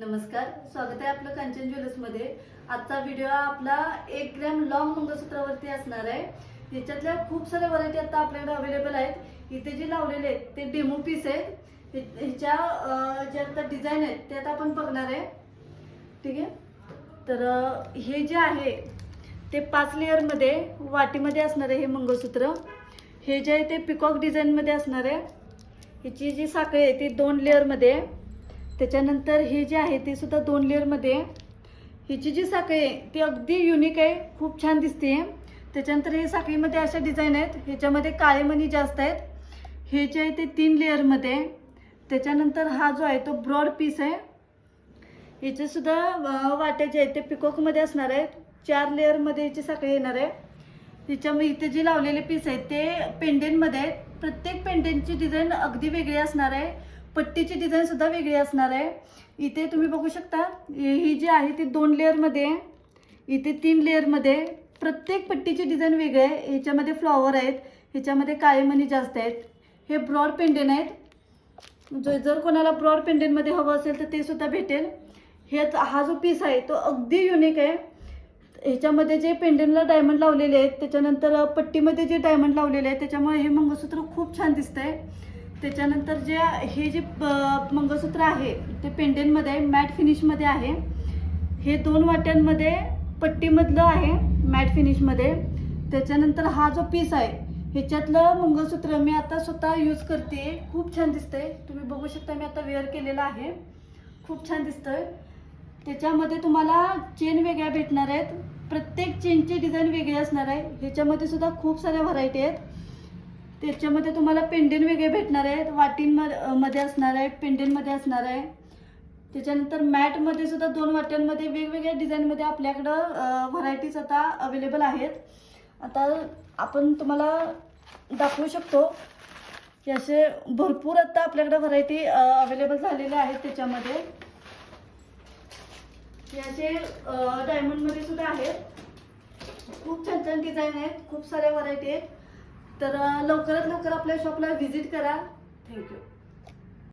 नमस्कार स्वागत आहे आपलं कांचन ज्वेलर्समध्ये आजचा व्हिडिओ आपला एक ग्रॅम लॉंग मंगळसूत्रावरती असणार आहे. ह्याच्यातल्या खूप साऱ्या व्हरायटी आता आपल्याकडे अवेलेबल आहेत. इथे जे लावलेले आहेत ते डेमो पीस आहेत. हे- ह्याच्या ज्या जे आता डिझाईन आहेत ते आता आपण बघणार आहे. ठीक आहे? तर हे जे आहे ते पाच लेअरमध्ये वाटीमध्ये असणार आहे हे मंगळसूत्र. हे जे आहे ते पिकॉक डिझाईनमध्ये असणार आहे. ह्याची जी साखळी आहे ती दोन लेअरमध्ये आहे त्याच्यानंतर हे जे आहे ते सुद्धा दोन लेअरमध्ये आहे हिची जी साखळी आहे ती अगदी युनिक आहे खूप छान दिसते त्याच्यानंतर हे साखळीमध्ये अशा डिझाईन आहेत ह्याच्यामध्ये काळे मणी जास्त आहेत. हे जे आहे ते तीन लेअरमध्ये त्याच्यानंतर हा जो आहे तो ब्रॉड पीस आहे. ह्याचेसुद्धा वाटे जे आहेत ते पिकॉकमध्ये असणार आहेत. चार लेअरमध्ये याची साखळी येणार आहे. हिच्यामध्ये इथे जे लावलेले पीस आहेत ते पेंडेंटमध्ये आहेत. प्रत्येक पेंडेंटची डिझाईन अगदी वेगळी असणार आहे. पट्टीची डिझाईन सुद्धा वेगळी असणार आहे. इथे तुम्ही बघू शकता ही जी आहे ती दोन लेअरमध्ये आहे. इथे तीन लेअरमध्ये प्रत्येक पट्टीची डिझाईन वेगळी आहे. ह्याच्यामध्ये फ्लॉवर आहेत ह्याच्यामध्ये काळेमणी जास्त आहेत. हे ब्रॉड पेंडेन आहेत. जो जर कोणाला ब्रॉड पेंडेनमध्ये हवं असेल तर ते सुद्धा भेटेल. ह्याच हा जो पीस आहे तो अगदी युनिक आहे. ह्याच्यामध्ये जे पेंडेनला डायमंड लावलेले आहेत त्याच्यानंतर पट्टीमध्ये जे डायमंड लावलेले आहेत त्याच्यामुळे हे मंगळसूत्र खूप छान दिसतं आहे त्याच्यानंतर जे हे जे प- मंगळसूत्र आहे ते पेंडेंटमध्ये मॅट फिनिशमध्ये आहे. हे दोन वाट्यांमध्ये पट्टीमधलं आहे मॅट फिनिशमध्ये. त्याच्यानंतर हा जो पीस आहे ह्याच्यातलं मंगळसूत्र मी आता स्वतः यूज करते. खूप छान दिसतंय. तुम्ही बघू शकता मी आता वेअर केलेलं आहे. खूप छान दिसतंय. त्याच्यामध्ये तुम्हाला चेन वेगळ्या भेटणार आहेत. प्रत्येक चेनची डिझाईन वेगळी असणार आहे. ह्याच्यामध्ये सुद्धा खूप साऱ्या व्हरायटी आहेत. त्याच्यामध्ये तुम्हाला पेंडेन वेगळे भेटणार आहेत वाटींमध्ये मध्ये असणार आहे पेंडेनमध्ये असणार आहे. त्याच्यानंतर मॅटमध्ये सुद्धा दोन वाट्यांमध्ये वेगवेगळ्या डिझाईनमध्ये आपल्याकडं व्हरायटीज आता अवेलेबल आहेत. आता आपण तुम्हाला दाखवू शकतो की असे भरपूर आता आपल्याकडं व्हरायटी अवेलेबल झालेल्या आहेत त्याच्यामध्ये. याचे असे डायमंडमध्ये सुद्धा आहेत. खूप छान छान डिझाईन आहेत खूप साऱ्या व्हरायटी आहेत. तर लवकरात लवकर आपल्या शॉपला व्हिजिट करा. थँक्यू